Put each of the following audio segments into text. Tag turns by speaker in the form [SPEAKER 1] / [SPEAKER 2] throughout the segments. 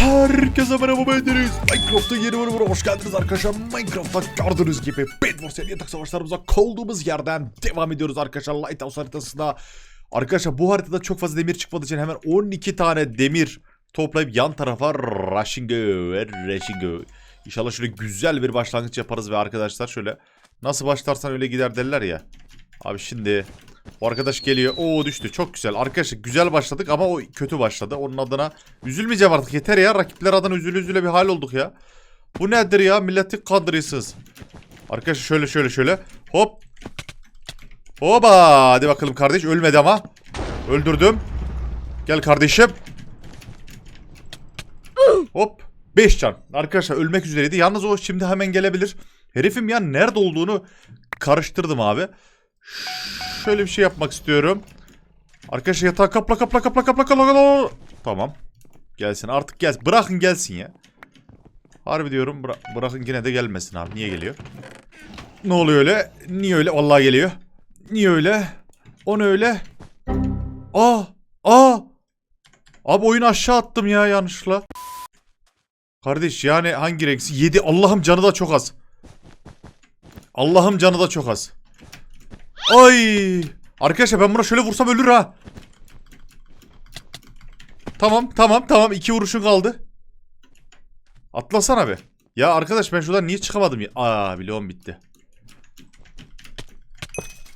[SPEAKER 1] Herkese merhaba ben Deniz. Minecraft'ta yeni bölümüne hoş geldiniz arkadaşlar. Minecraft'ta gördüğünüz gibi Bedwars yatak savaşlarımıza kaldığımız yerden devam ediyoruz arkadaşlar. Lighthouse haritasında. Arkadaşlar bu haritada çok fazla demir çıkmadığı için hemen 12 tane demir toplayıp yan tarafa rushing ve rushing İnşallah şöyle güzel bir başlangıç yaparız ve arkadaşlar şöyle nasıl başlarsan öyle gider derler ya. Abi şimdi o arkadaş geliyor. Oo düştü. Çok güzel. Arkadaşlar güzel başladık ama o kötü başladı. Onun adına üzülmeyeceğim artık. Yeter ya. Rakipler adına üzüle üzüle bir hal olduk ya. Bu nedir ya? Milleti kandırıyorsunuz. Arkadaşlar şöyle şöyle şöyle. Hop. Hoba. Hadi bakalım kardeş. Ölmedi ama. Öldürdüm. Gel kardeşim. Hop. 5 can. Arkadaşlar ölmek üzereydi. Yalnız o şimdi hemen gelebilir. Herifim ya nerede olduğunu karıştırdım abi. Şöyle bir şey yapmak istiyorum. Arkadaşlar yatağı kapla kapla kapla kapla kapla kapla. Tamam. Gelsin artık gelsin. Bırakın gelsin ya. Harbi diyorum bıra- bırakın yine de gelmesin abi. Niye geliyor? Ne oluyor öyle? Niye öyle? Vallahi geliyor. Niye öyle? O ne öyle? Aa! Aa! Abi oyunu aşağı attım ya yanlışlıkla. Kardeş yani hangi renksi? 7. Allah'ım canı da çok az. Allah'ım canı da çok az. Ay! Arkadaşlar ben buna şöyle vursam ölür ha. Tamam tamam tamam iki vuruşun kaldı. Atlasana be. Ya arkadaş ben şuradan niye çıkamadım ya? Aa bloğum bitti.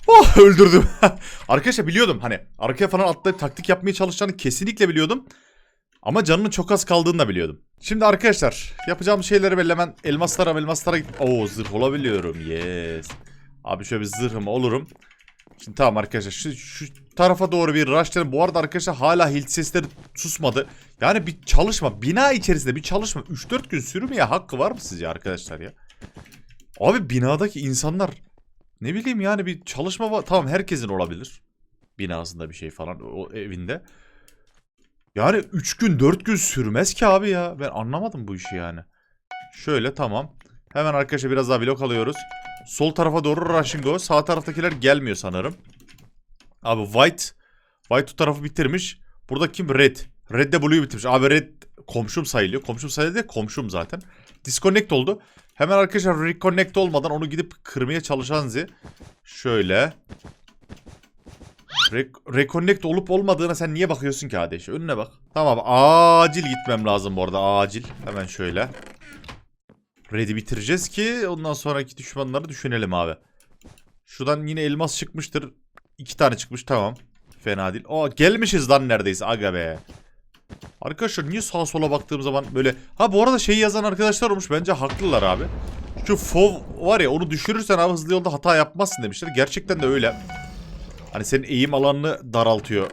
[SPEAKER 1] Oh öldürdüm. arkadaşlar biliyordum hani arkaya falan atlayıp taktik yapmaya çalışacağını kesinlikle biliyordum. Ama canının çok az kaldığını da biliyordum. Şimdi arkadaşlar yapacağım şeyleri belli hemen elmaslara elmaslara git. Oo zırh olabiliyorum yes. Abi şöyle bir zırhım olurum. Şimdi tamam arkadaşlar şu, şu tarafa doğru bir rushlayalım. Bu arada arkadaşlar hala hilt sesleri susmadı. Yani bir çalışma bina içerisinde bir çalışma 3-4 gün sürmeye hakkı var mı sizce arkadaşlar ya? Abi binadaki insanlar ne bileyim yani bir çalışma var. Tamam herkesin olabilir. Binasında bir şey falan o evinde. Yani 3 gün 4 gün sürmez ki abi ya. Ben anlamadım bu işi yani. Şöyle tamam. Hemen arkadaşlar biraz daha blok alıyoruz. Sol tarafa doğru rushing go. Sağ taraftakiler gelmiyor sanırım. Abi white. White bu tarafı bitirmiş. Burada kim? Red. Red de blue'yu bitirmiş. Abi red komşum sayılıyor. Komşum sayılıyor de komşum zaten. Disconnect oldu. Hemen arkadaşlar reconnect olmadan onu gidip kırmaya çalışan Z. Şöyle. Re reconnect olup olmadığına sen niye bakıyorsun ki kardeş? Önüne bak. Tamam acil gitmem lazım bu arada acil. Hemen şöyle. Red'i bitireceğiz ki ondan sonraki düşmanları düşünelim abi. Şuradan yine elmas çıkmıştır. İki tane çıkmış tamam. Fena değil. Aa gelmişiz lan neredeyse aga be. Arkadaşlar niye sağa sola baktığım zaman böyle... Ha bu arada şeyi yazan arkadaşlar olmuş. Bence haklılar abi. Şu fov var ya onu düşürürsen abi hızlı yolda hata yapmazsın demişler. Gerçekten de öyle. Hani senin eğim alanını daraltıyor.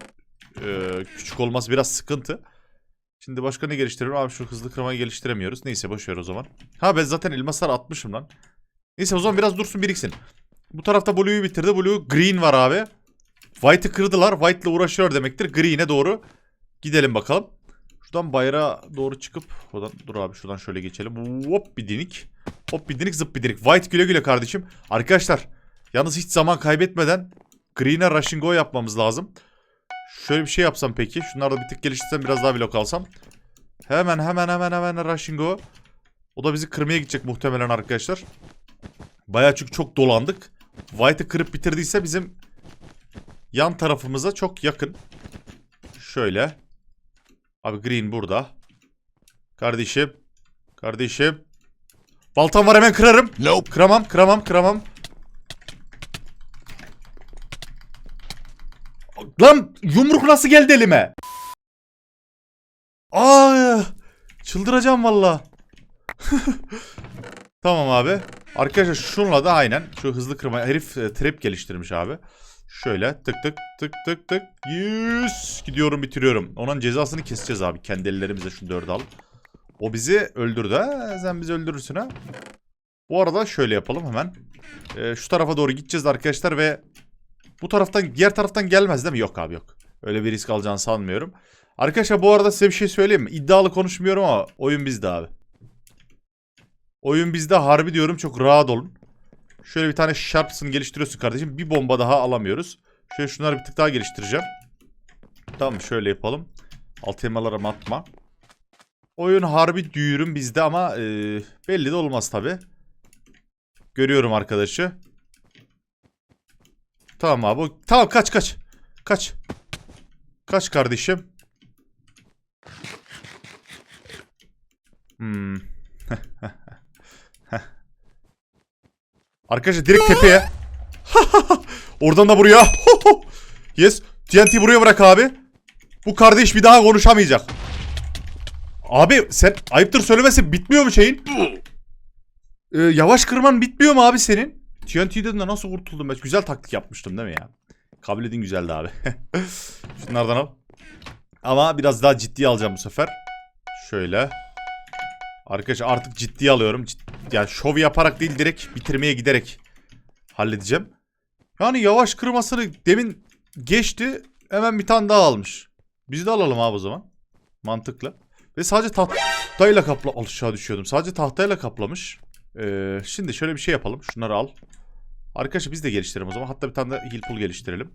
[SPEAKER 1] Ee, küçük olması biraz sıkıntı. Şimdi başka ne geliştiriyorum? Abi şu hızlı kırmayı geliştiremiyoruz. Neyse boşver o zaman. Ha ben zaten elmaslar atmışım lan. Neyse o zaman biraz dursun biriksin. Bu tarafta Blue'yu bitirdi. Blue Green var abi. White'ı kırdılar. White'la uğraşıyor demektir. Green'e doğru gidelim bakalım. Şuradan bayrağa doğru çıkıp oradan dur abi şuradan şöyle geçelim. Hop bir dinik. Hop bir dinik zıp bir dinik. White güle güle kardeşim. Arkadaşlar yalnız hiç zaman kaybetmeden Green'e rushing go yapmamız lazım. Şöyle bir şey yapsam peki. Şunları da bir tık geliştirsem biraz daha blok alsam. Hemen hemen hemen hemen rushing go. O da bizi kırmaya gidecek muhtemelen arkadaşlar. Baya çünkü çok dolandık. White'ı kırıp bitirdiyse bizim yan tarafımıza çok yakın. Şöyle. Abi Green burada. Kardeşim. Kardeşim. Baltam var hemen kırarım.
[SPEAKER 2] Nope.
[SPEAKER 1] Kıramam, kıramam, kıramam. Lan yumruk nasıl geldi elime? Aa! Çıldıracağım valla. tamam abi. Arkadaşlar şunla da aynen şu hızlı kırma herif e, trap geliştirmiş abi. Şöyle tık tık tık tık tık. Yüz gidiyorum bitiriyorum. Onun cezasını keseceğiz abi. Kendi ellerimizle şu dördü alıp. O bizi öldürdü ha. Sen bizi öldürürsün ha. Bu arada şöyle yapalım hemen. Ee, şu tarafa doğru gideceğiz arkadaşlar ve bu taraftan diğer taraftan gelmez değil mi? Yok abi yok. Öyle bir risk alacağını sanmıyorum. Arkadaşlar bu arada size bir şey söyleyeyim mi? İddialı konuşmuyorum ama oyun bizde abi. Oyun bizde harbi diyorum çok rahat olun. Şöyle bir tane Sharps'ını geliştiriyorsun kardeşim. Bir bomba daha alamıyoruz. Şöyle şunları bir tık daha geliştireceğim. Tamam şöyle yapalım. Alt elmalara atma. Oyun harbi düğürüm bizde ama e, belli de olmaz tabi. Görüyorum arkadaşı. Tamam abi. Tamam kaç kaç. Kaç. Kaç kardeşim. Hmm. Arkadaşlar direkt tepeye. Oradan da buraya. yes. TNT buraya bırak abi. Bu kardeş bir daha konuşamayacak. Abi sen ayıptır söylemesi bitmiyor mu şeyin? Ee, yavaş kırman bitmiyor mu abi senin? TNT'den de nasıl kurtuldum ben? Güzel taktik yapmıştım değil mi ya? Kabul edin güzeldi abi. Şunlardan al. Ama biraz daha ciddiye alacağım bu sefer. Şöyle. Arkadaşlar artık ciddiye alıyorum. Cid- yani şov yaparak değil direkt bitirmeye giderek halledeceğim. Yani yavaş kırmasını demin geçti. Hemen bir tane daha almış. Biz de alalım abi o zaman. Mantıklı. Ve sadece tahtayla kapla... Aşağı düşüyordum. Sadece tahtayla kaplamış. Ee, şimdi şöyle bir şey yapalım. Şunları al. Arkadaşlar biz de geliştirelim o zaman. Hatta bir tane de heal pool geliştirelim.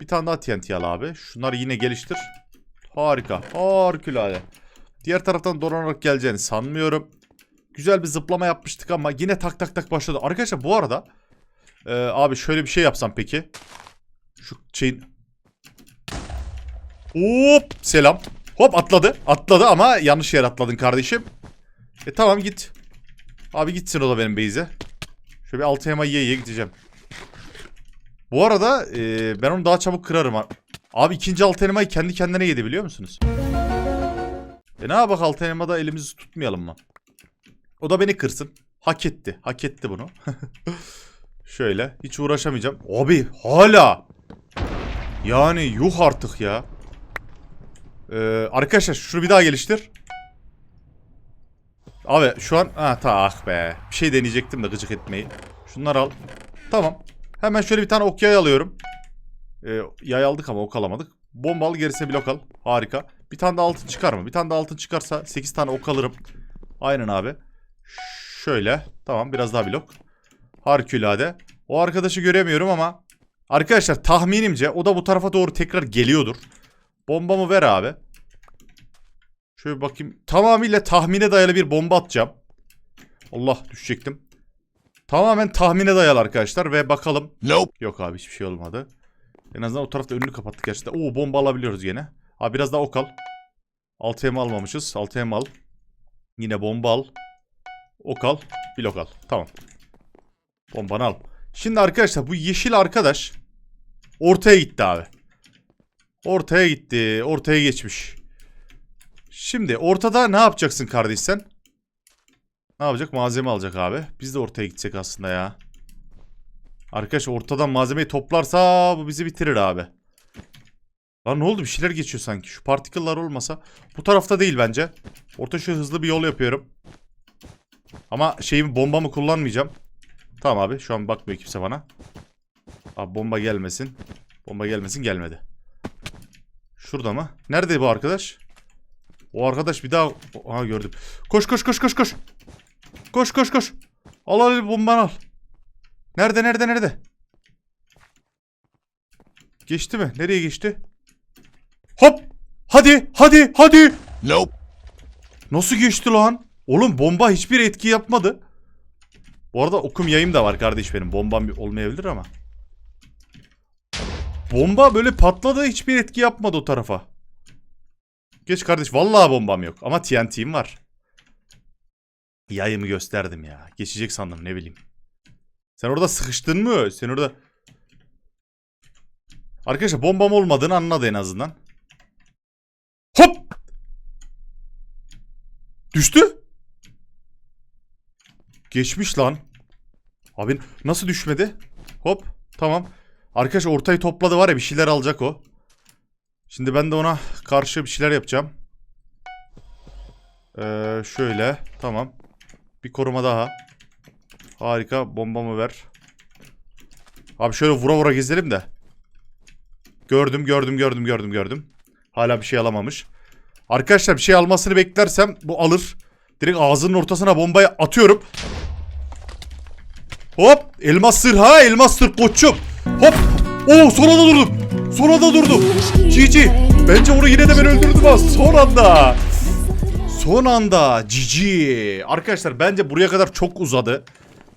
[SPEAKER 1] Bir tane daha TNT al abi. Şunları yine geliştir. Harika. Harikulade. Diğer taraftan donanarak geleceğini sanmıyorum. Güzel bir zıplama yapmıştık ama yine tak tak tak başladı. Arkadaşlar bu arada e, abi şöyle bir şey yapsam peki. Şu şeyin Hop selam. Hop atladı. Atladı ama yanlış yer atladın kardeşim. E tamam git. Abi gitsin o da benim base'e. Şöyle bir altı yema yiye gideceğim. Bu arada e, ben onu daha çabuk kırarım. Abi ikinci altı elmayı kendi kendine yedi biliyor musunuz? E ne yapak altı elmada elimizi tutmayalım mı? O da beni kırsın. Hak etti. Hak etti bunu. Şöyle. Hiç uğraşamayacağım. Abi hala. Yani yuh artık ya. Ee, arkadaşlar şunu bir daha geliştir. Abi şu an... Ha ta ah be. Bir şey deneyecektim de gıcık etmeyi. Şunları al. Tamam. Hemen şöyle bir tane ok yay alıyorum. Ee, yay aldık ama ok alamadık. Bomba al gerisine blok al. Harika. Bir tane de altın çıkar mı? Bir tane de altın çıkarsa 8 tane ok alırım. Aynen abi. Şöyle. Tamam biraz daha blok. Harikulade. O arkadaşı göremiyorum ama... Arkadaşlar tahminimce o da bu tarafa doğru tekrar geliyordur. Bombamı ver abi. Şöyle bakayım. Tamamıyla tahmine dayalı bir bomba atacağım. Allah düşecektim. Tamamen tahmine dayalı arkadaşlar ve bakalım.
[SPEAKER 2] Nope.
[SPEAKER 1] Yok abi hiçbir şey olmadı. En azından o tarafta önünü kapattık gerçekten. Oo bomba alabiliyoruz yine. Abi biraz daha ok al. 6M almamışız. 6M al. Yine bomba al. Ok al. Blok al. Tamam. Bombanı al. Şimdi arkadaşlar bu yeşil arkadaş ortaya gitti abi. Ortaya gitti. Ortaya geçmiş. Şimdi ortada ne yapacaksın kardeş sen? Ne yapacak? Malzeme alacak abi. Biz de ortaya gidecek aslında ya. Arkadaş ortadan malzemeyi toplarsa bu bizi bitirir abi. Lan ne oldu? Bir şeyler geçiyor sanki. Şu particle'lar olmasa. Bu tarafta değil bence. Orta şu hızlı bir yol yapıyorum. Ama şeyimi bombamı kullanmayacağım. Tamam abi. Şu an bakmıyor kimse bana. Abi bomba gelmesin. Bomba gelmesin gelmedi. Şurada mı? Nerede bu arkadaş? O arkadaş bir daha... Aha gördüm. Koş koş koş koş koş. Koş koş koş. Al al bombanı al. Nerede nerede nerede? Geçti mi? Nereye geçti? Hop! Hadi hadi hadi!
[SPEAKER 2] Nope.
[SPEAKER 1] Nasıl geçti lan? Oğlum bomba hiçbir etki yapmadı. Bu arada okum yayım da var kardeş benim. Bombam olmayabilir ama. Bomba böyle patladı hiçbir etki yapmadı o tarafa. Geç kardeş vallahi bombam yok ama TNT'm var. Yayımı gösterdim ya. Geçecek sandım ne bileyim. Sen orada sıkıştın mı? Sen orada... Arkadaşlar bombam olmadığını anladı en azından. Hop! Düştü. Geçmiş lan. Abi nasıl düşmedi? Hop tamam. Arkadaş ortayı topladı var ya bir şeyler alacak o. Şimdi ben de ona karşı bir şeyler yapacağım. Ee, şöyle tamam. Bir koruma daha. Harika bombamı ver. Abi şöyle vura vura gezelim de. Gördüm gördüm gördüm gördüm gördüm. Hala bir şey alamamış. Arkadaşlar bir şey almasını beklersem bu alır. Direkt ağzının ortasına bombayı atıyorum. Hop elmas sır ha elmas sır koçum. Hop. Oo son anda durdum. Son anda durdum. GG. Bence onu yine de ben öldürdüm ha son anda. Son anda cici. Arkadaşlar bence buraya kadar çok uzadı.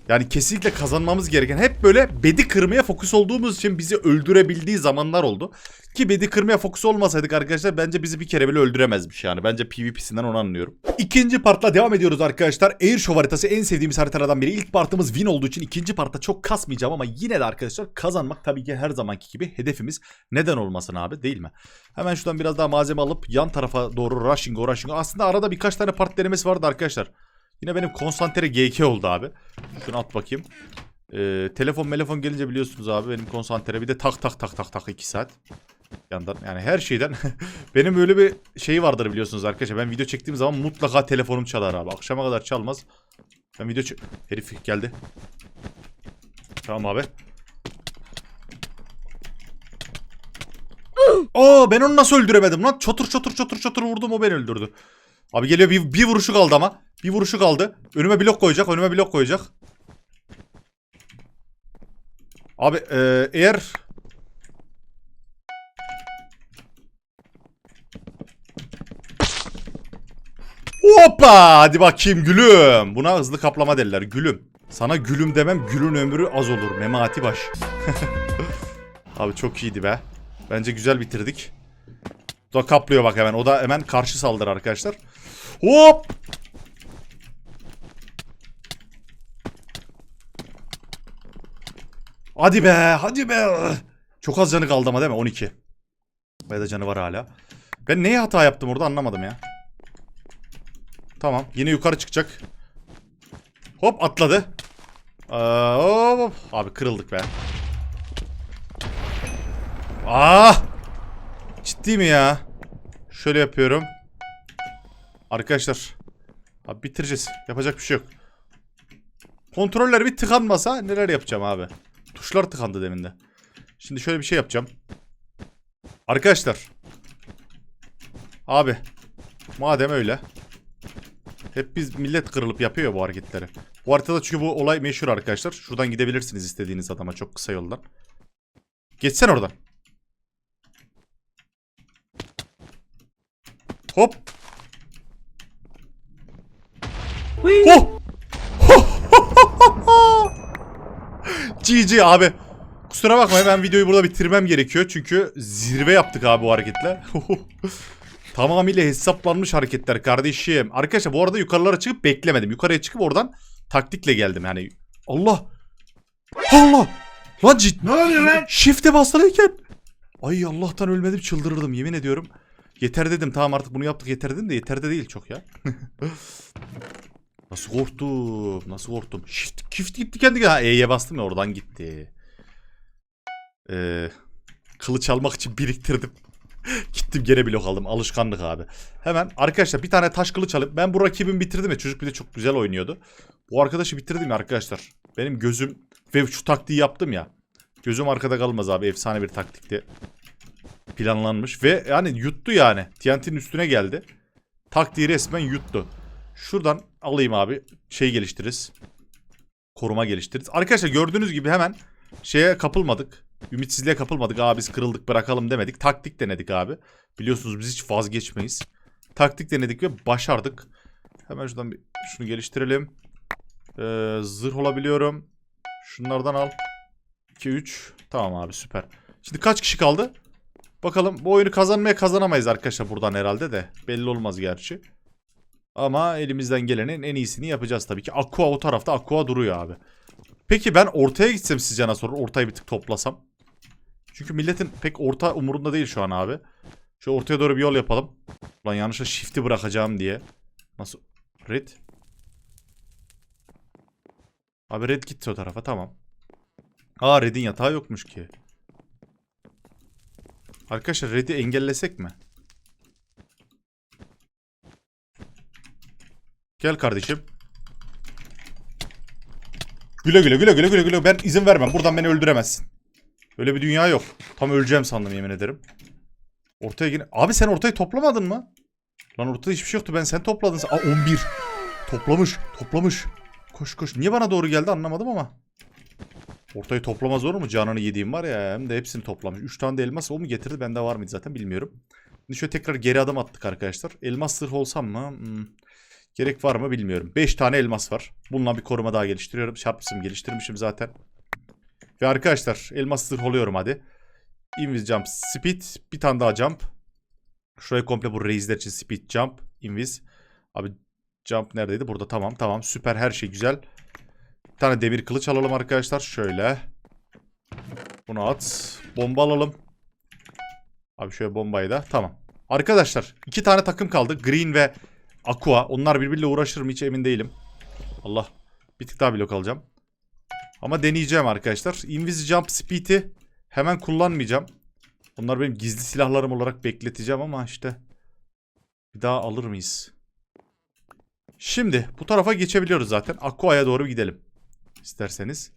[SPEAKER 1] Yani kesinlikle kazanmamız gereken hep böyle bedi kırmaya fokus olduğumuz için bizi öldürebildiği zamanlar oldu. Ki bedi kırmaya fokus olmasaydık arkadaşlar bence bizi bir kere bile öldüremezmiş yani. Bence PvP'sinden onu anlıyorum. İkinci partla devam ediyoruz arkadaşlar. Air Show haritası en sevdiğimiz haritalardan biri. İlk partımız win olduğu için ikinci partta çok kasmayacağım ama yine de arkadaşlar kazanmak tabii ki her zamanki gibi hedefimiz. Neden olmasın abi değil mi? Hemen şuradan biraz daha malzeme alıp yan tarafa doğru rushing rushing. Aslında arada birkaç tane part denemesi vardı arkadaşlar. Yine benim konsantre GK oldu abi. Şunu at bakayım. Ee, telefon telefon gelince biliyorsunuz abi benim konsantre bir de tak tak tak tak tak 2 saat. Yandan yani her şeyden benim böyle bir şey vardır biliyorsunuz arkadaşlar. Ben video çektiğim zaman mutlaka telefonum çalar abi. Akşama kadar çalmaz. Ben video çek... Herif geldi. Tamam abi. Aa ben onu nasıl öldüremedim lan? Çotur çotur çotur çotur vurdum o beni öldürdü. Abi geliyor bir, bir vuruşu kaldı ama. Bir vuruşu kaldı. Önüme blok koyacak. Önüme blok koyacak. Abi e, eğer... Hoppa! Hadi bakayım gülüm. Buna hızlı kaplama derler. Gülüm. Sana gülüm demem. Gülün ömrü az olur. Memati baş. Abi çok iyiydi be. Bence güzel bitirdik. O da kaplıyor bak hemen. O da hemen karşı saldırı arkadaşlar. Hop! Hadi be, hadi be. Çok az canı kaldı ama değil mi? 12. Bayağı da canı var hala. Ben neye hata yaptım orada anlamadım ya. Tamam, yine yukarı çıkacak. Hop atladı. Aa, hop. Abi kırıldık be. Ah! Ciddi mi ya? Şöyle yapıyorum. Arkadaşlar. Abi bitireceğiz. Yapacak bir şey yok. Kontroller bir tıkanmasa neler yapacağım abi. Tuşlar tıkandı demin de. Şimdi şöyle bir şey yapacağım. Arkadaşlar. Abi. Madem öyle. Hep biz millet kırılıp yapıyor bu hareketleri. Bu haritada çünkü bu olay meşhur arkadaşlar. Şuradan gidebilirsiniz istediğiniz adama çok kısa yoldan. Geçsen oradan. Hop. Oh. GG abi. Kusura bakma hemen videoyu burada bitirmem gerekiyor. Çünkü zirve yaptık abi bu hareketle. Tamamıyla hesaplanmış hareketler kardeşim. Arkadaşlar bu arada yukarılara çıkıp beklemedim. Yukarıya çıkıp oradan taktikle geldim. Yani Allah. Allah. Lan ciddi.
[SPEAKER 2] Ne oluyor lan?
[SPEAKER 1] Shift'e basarken. Ay Allah'tan ölmedim çıldırırdım yemin ediyorum. Yeter dedim tamam artık bunu yaptık yeter dedim de yeter de değil çok ya. nasıl korktum nasıl korktum. Shift, shift gitti kendi ha E'ye bastım ya oradan gitti. Ee, kılıç almak için biriktirdim. Gittim gene blok aldım. Alışkanlık abi. Hemen arkadaşlar bir tane taş kılıç alıp ben bu rakibimi bitirdim ya. Çocuk bir de çok güzel oynuyordu. Bu arkadaşı bitirdim ya arkadaşlar. Benim gözüm ve şu taktiği yaptım ya. Gözüm arkada kalmaz abi. Efsane bir taktikti. Planlanmış ve yani yuttu yani. TNT'nin üstüne geldi. Taktiği resmen yuttu. Şuradan alayım abi. Şey geliştiririz. Koruma geliştiririz. Arkadaşlar gördüğünüz gibi hemen şeye kapılmadık. Ümitsizliğe kapılmadık. Abi biz kırıldık bırakalım demedik. Taktik denedik abi. Biliyorsunuz biz hiç vazgeçmeyiz. Taktik denedik ve başardık. Hemen şuradan bir şunu geliştirelim. Ee, zırh olabiliyorum. Şunlardan al. 2 3. Tamam abi süper. Şimdi kaç kişi kaldı? Bakalım bu oyunu kazanmaya kazanamayız arkadaşlar buradan herhalde de. Belli olmaz gerçi. Ama elimizden gelenin en iyisini yapacağız tabii ki. Aqua o tarafta Aqua duruyor abi. Peki ben ortaya gitsem sizce nasıl olur? Ortayı bir tık toplasam. Çünkü milletin pek orta umurunda değil şu an abi. Şu ortaya doğru bir yol yapalım. Lan yanlışlıkla shift'i bırakacağım diye. Nasıl? Red. Abi red gitti o tarafa tamam. Aa red'in yatağı yokmuş ki. Arkadaşlar red'i engellesek mi? Gel kardeşim. Güle güle güle güle güle güle. Ben izin vermem. Buradan beni öldüremezsin. Öyle bir dünya yok. Tam öleceğim sandım yemin ederim. Ortaya yine... Abi sen ortayı toplamadın mı? Lan ortada hiçbir şey yoktu. Ben sen topladın. Aa 11. Toplamış. Toplamış. Koş koş. Niye bana doğru geldi anlamadım ama. Ortayı toplama zor mu? Canını yediğim var ya. Hem de hepsini toplamış. 3 tane de elmas o mu getirdi? Bende var mıydı zaten bilmiyorum. Şimdi şöyle tekrar geri adım attık arkadaşlar. Elmas zırh olsam mı? Hmm. Gerek var mı bilmiyorum. 5 tane elmas var. Bununla bir koruma daha geliştiriyorum. Çarpısım geliştirmişim zaten. Ve arkadaşlar elmas zırh oluyorum hadi. Invis jump speed. Bir tane daha jump. Şurayı komple bu reisler için speed jump. Invis. Abi jump neredeydi? Burada tamam tamam. Süper her şey güzel. Bir tane demir kılıç alalım arkadaşlar. Şöyle. Bunu at. Bomba alalım. Abi şöyle bombayı da. Tamam. Arkadaşlar iki tane takım kaldı. Green ve Aqua. Onlar birbiriyle uğraşır mı hiç emin değilim. Allah. Bir tık daha blok alacağım. Ama deneyeceğim arkadaşlar. Invis Jump Speed'i hemen kullanmayacağım. Onlar benim gizli silahlarım olarak bekleteceğim ama işte bir daha alır mıyız? Şimdi bu tarafa geçebiliyoruz zaten. Aqua'ya doğru gidelim. İsterseniz.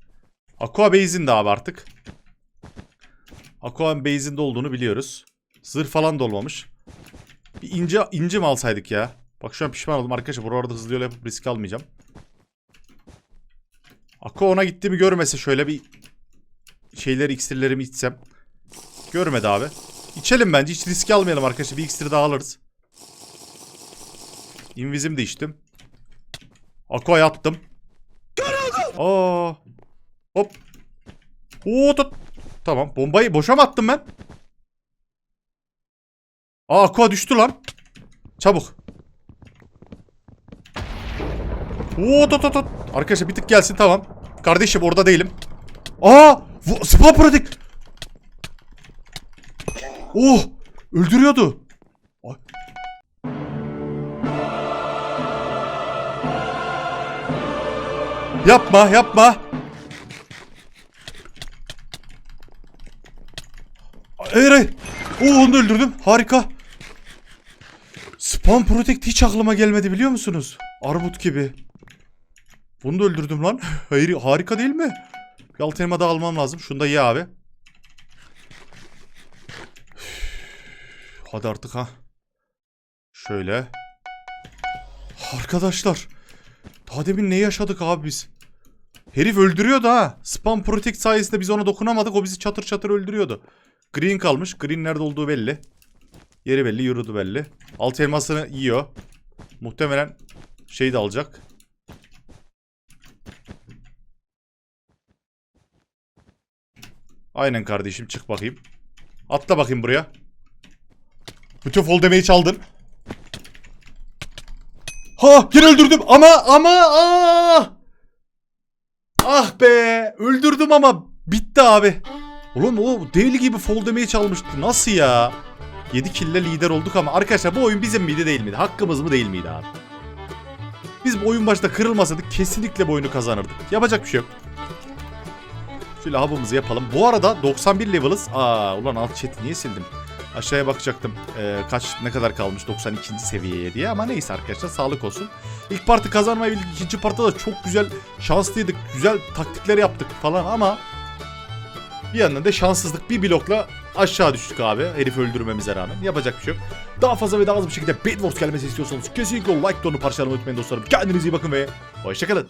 [SPEAKER 1] Aqua Base'inde abi artık. Aqua'nın base'inde olduğunu biliyoruz. Zırh falan da olmamış. Bir ince, ince mi alsaydık ya? Bak şu an pişman oldum arkadaşlar. Buralarda hızlı yol yapıp risk almayacağım. Aqua ona gittiğimi görmese şöyle bir şeyleri iksirlerimi içsem. Görmedi abi. İçelim bence. Hiç risk almayalım arkadaşlar. Bir iksir daha alırız. Invizim de içtim. Aqua'ya attım. Aa. Hop. Oo tut. Tamam. Bombayı boşa mı attım ben? Aa Aqua düştü lan. Çabuk. Oo tut tut tut. Arkadaşlar bir tık gelsin tamam. Kardeşim orada değilim. Aa! vu- Spa pratik. Oh! Öldürüyordu. Yapma yapma. Hayır hayır. Oo onu öldürdüm. Harika. Spam Protect hiç aklıma gelmedi biliyor musunuz? Armut gibi. Bunu da öldürdüm lan. Hayır harika değil mi? Bir altı elma daha almam lazım. Şunu da ye abi. Hadi artık ha. Şöyle. Arkadaşlar. Daha demin ne yaşadık abi biz? Herif öldürüyordu ha. Spam Protect sayesinde biz ona dokunamadık. O bizi çatır çatır öldürüyordu. Green kalmış. Green nerede olduğu belli. Yeri belli, yürüdü belli. Alt elmasını yiyor. Muhtemelen şey de alacak. Aynen kardeşim çık bakayım. Atla bakayım buraya. Bütün fall demeyi çaldın. Ha yine öldürdüm ama ama ah. Ah be öldürdüm ama bitti abi. Oğlum o deli gibi fall demeyi çalmıştı. Nasıl ya? 7 kille lider olduk ama arkadaşlar bu oyun bizim miydi değil miydi? Hakkımız mı değil miydi abi? Biz bu oyun başta kırılmasaydık kesinlikle bu oyunu kazanırdık. Yapacak bir şey yok. Şöyle hub'ımızı yapalım. Bu arada 91 level'ız. Aa ulan alt chat'i niye sildim? Aşağıya bakacaktım ee, kaç ne kadar kalmış 92. seviyeye diye ama neyse arkadaşlar sağlık olsun. İlk parti kazanmayı bildik. ikinci partta da çok güzel şanslıydık. Güzel taktikler yaptık falan ama bir yandan da şanssızlık bir blokla aşağı düştük abi. Herif öldürmemize rağmen. Yapacak bir şey yok. Daha fazla ve daha hızlı bir şekilde Bedwars gelmesi istiyorsanız kesinlikle like tonu parçalamayı unutmayın dostlarım. Kendinize iyi bakın ve hoşçakalın.